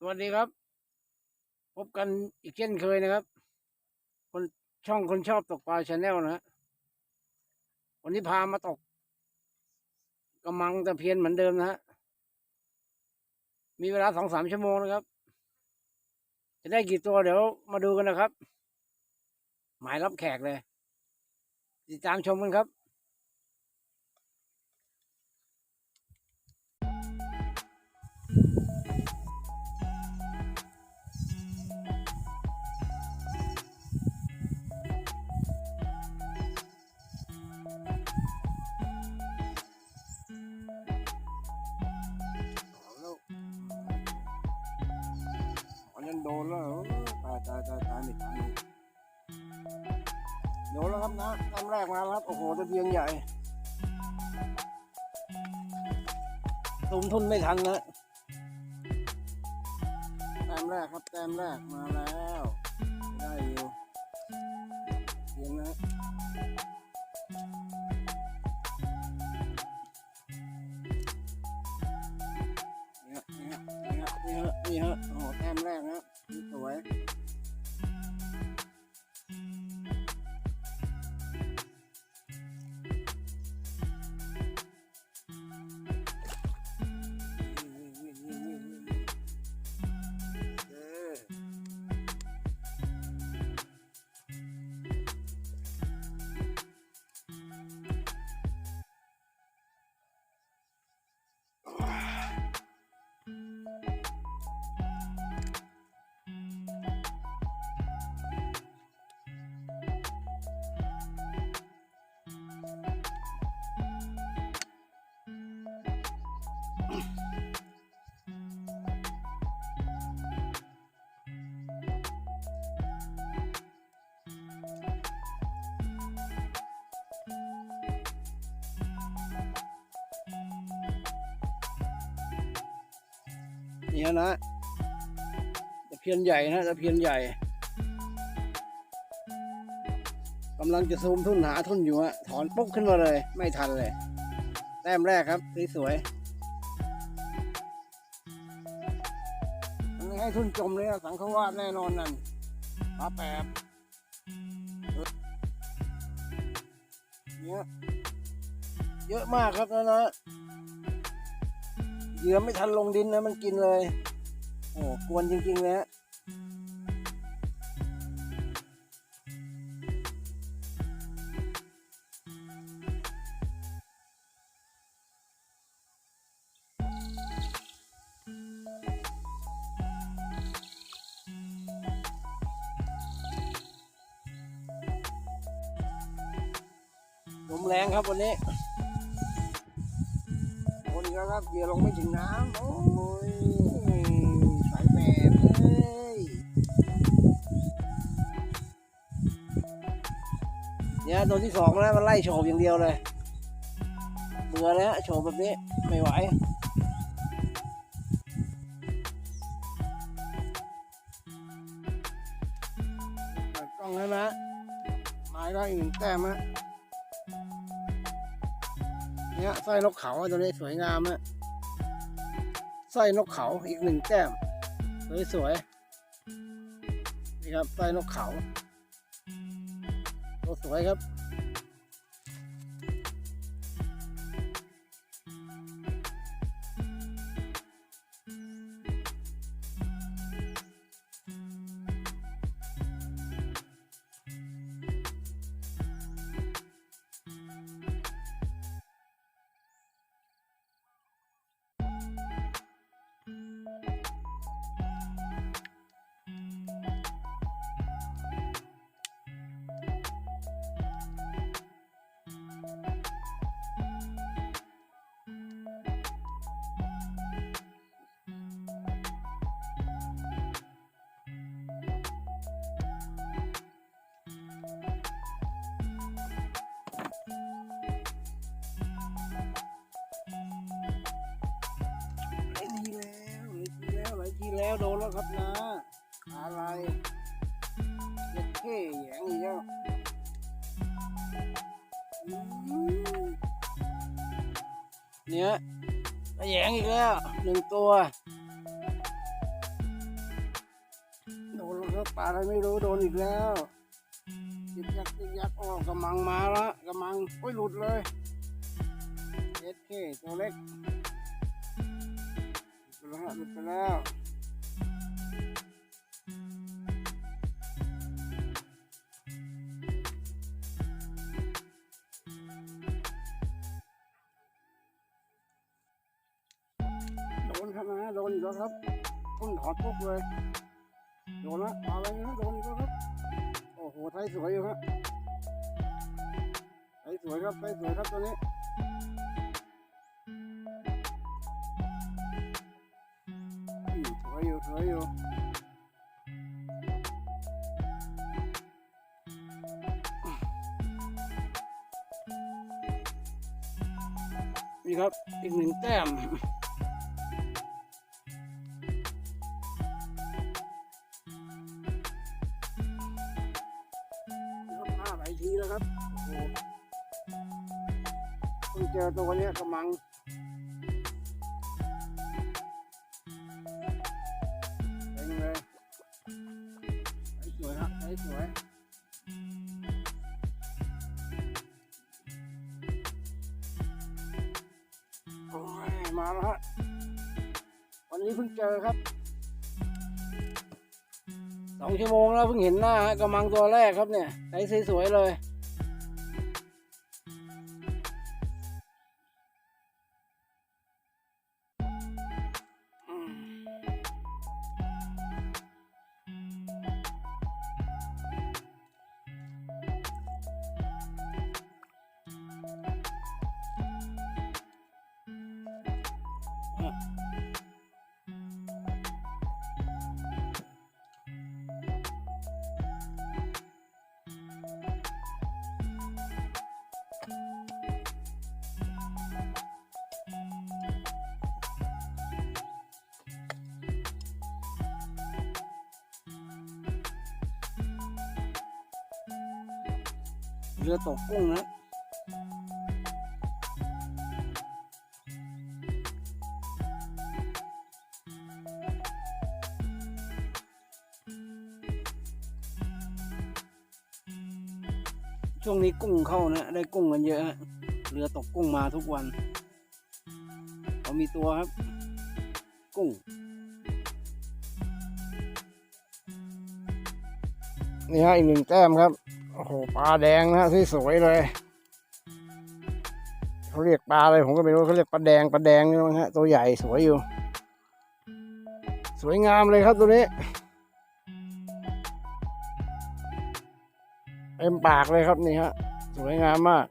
สวัสดีครับ พบกันอีกเช่นเคยนะครับ คนช่องคนชอบตกปลาชาแนลนะฮะวันนี้พามาตกกระมังตะเพียนเหมือนเดิมนะฮะมีเวลาสองสามชั่วโมงนะครับ จะได้กี่ตัวเดี๋ยวมาดูกันนะครับ หมายรับแขกเลย ติดตามชมกันครับ อันโดนแล้วตายตายตายตายไม่ตายโดนแล้วครับนะตามแรกมาแล้วครับ โอ้โหตะเพียงใหญ่ตุมทุนไม่ทันนะแต้มแรกครับแต้มแรกมาแล้ว ได้อยู่เพียงนะ ห่อแต้มแรกนะสวย นี่ฮะนะตะเพียนใหญ่นะตะเพียนใหญ่กำลังจะซูมทุ่นหาทุ่นอยู่ฮะถอนปุ๊บขึ้นมาเลย ไม่ทันเลย แต้มแรกครับสวยๆมันไม่ให้ทุ่นจมเลยสังฆวาสแน่นอนนั่นปลาแปบเนี่ยเยอะมากครับนะนะ เหยื่อไม่ทันลงดินนะมันกินเลย โอ้กวนจริงๆเลยฮะลมแรงครับวันนี้ แล้วครับเหยื่อลงไม่ถึงน้ำโอ้ยสายแบบเลยเนี่ยตัวที่สองแล้วมันไล่โฉบอย่างเดียวเลยเบื่อแล้วโฉบแบบนี้ไม่ไหวกล้องแล้วนะไม้ได้อีกหนึ่งแต้มฮะ เนี่ยสร้อยนกเขาตัวนี้สวยงามอะสร้อยนกเขาอีกหนึ่งแต้มสวยสวยๆนี่ครับสร้อยนกเขาตัวสวยครับ แล้วโดนแล้วครับนะ อะไรเจ็ดเท่แหยงอีกแล้วเนี่ยแหยงอีกแล้วหนึ่งตัวโดนแล้วปลาอะไรไม่รู้โดนอีกแล้วยิกยักยิกยักออกกำมังมาละกำมังโอ้ยหลุดเลยเอสเคตัวเล็กหลุดไปแล้วหลุดไปแล้ว ดนครับนะโดนอีกแล้วครับต้นถอดปุ๊บเลยโดนละอาอะไรนะโดนอีกแล้วครับโอ้โหไทยสวยอยู่ครับไทยสวยครับไทยสวยครับตัวนี้สวยอยู่สวยอยู่นี่ครับอีกหนึ่งแต้ม เพิ่งเจอตัวเนี้ยกำลังเต็งเลยสวยครับใสสวยโอ้ยมาแล้วฮะวันนี้เพิ่งเจอครับสองชั่วโมงแล้วเพิ่งเห็นหน้าฮะกำลังตัวแรกครับเนี่ยใสสวยๆเลย เรือตกกุ้งนะช่วงนี้กุ้งเข้านะ ได้กุ้งกันเยอะฮะเรือตกกุ้งมาทุกวันเขามีตัวครับ กุ้ง นี่ฮะอีกหนึ่งแต้มครับ โหปลาแดงนะที่สวยเลยเขาเรียกปลาอะไรผมก็ไม่รู้เขาเรียกปลาแดงปลาแดงนี่มั้งฮะตัวใหญ่สวยอยู่ สวยงามเลยครับตัวนี้เต็มปากเลยครับนี่ฮะสวยงามมาก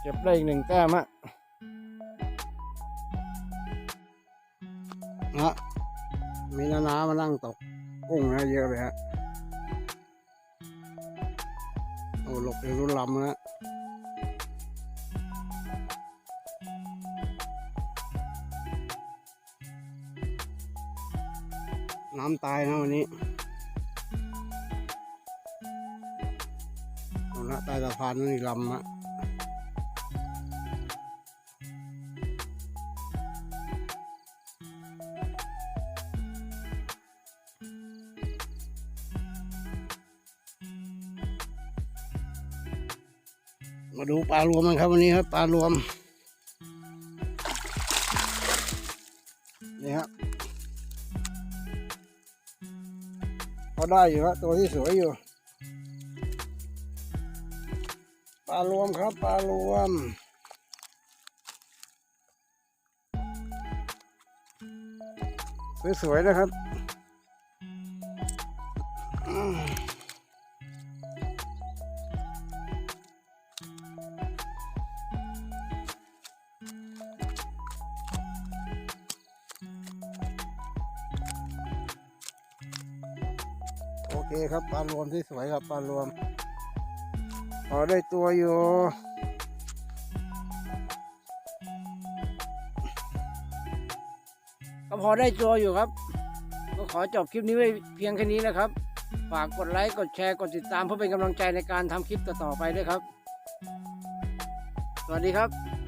เก็บได้อีกหนึ่งแต้มฮะนะมีนานามานั่งตกกุ้งนะเยอะเลยฮะ หลบเรุ่นลำนะน้ำตายนะวันนี้เอาละใต้สะพานนั่นอีกลำอะ มาดูปลารวมกันครับวันนี้ครับปลารวมนี่ฮะพอได้อยู่ครับตัวที่สวยอยู่ปลารวมครับปลารวมสวยๆนะครับ เคครับปลารวมที่สวยครับปลารวมพอได้ตัวอยู่ก็พอได้ตัวอยู่ครับ ก็ขอจบคลิปนี้ไว้เพียงแค่นี้นะครับ ฝากกดไลค์ กดแชร์ กดติดตามเพื่อเป็นกำลังใจในการทำคลิปต่อๆไปด้วยครับ สวัสดีครับ